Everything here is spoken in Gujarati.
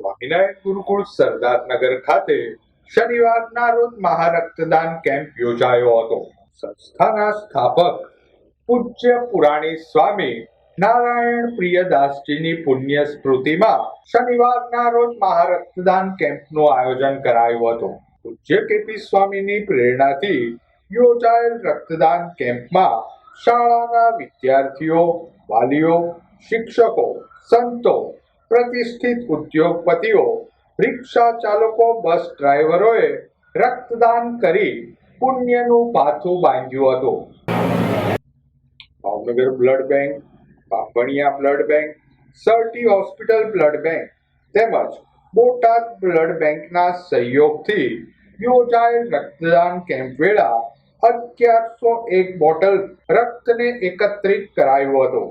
સ્વામિનારાયણ ગુરુકુળ સરદારનગર ખાતે શનિવારના રોજ મહારક્તદાન કેમ્પ યોજાયો હતો. સંસ્થાના સ્થાપક પૂજ્ય પુરાણી સ્વામી નારાયણ પ્રિયદાસજીની પુણ્ય સ્મૃતિમાં શનિવારના રોજ મહારક્તદાન કેમ્પનું આયોજન કરાયું હતું. પૂજ્ય કેપી સ્વામીની પ્રેરણાથી યોજાયેલ રક્તદાન કેમ્પમાં શાળાના વિદ્યાર્થીઓ, વાલીઓ, શિક્ષકો, સંતો પ્રતિષ્ઠિત ઉદ્યોગપતિઓ, રિક્ષા ચાલકો, બસ ડ્રાઈવરોએ રક્તદાન કરી પુણ્યનું પાથું બાંધ્યું હતું. Bhavnagar blood bank પાપણિયા blood bank, Sir T hospital blood bank તેમજ બોટાદ બ્લડ બેંકના સહયોગથી યોજાયેલ રક્તદાન કેમ્પ વેળા અગિયારસો એક બોટલ રક્તને એકત્રિત કરાયું હતું.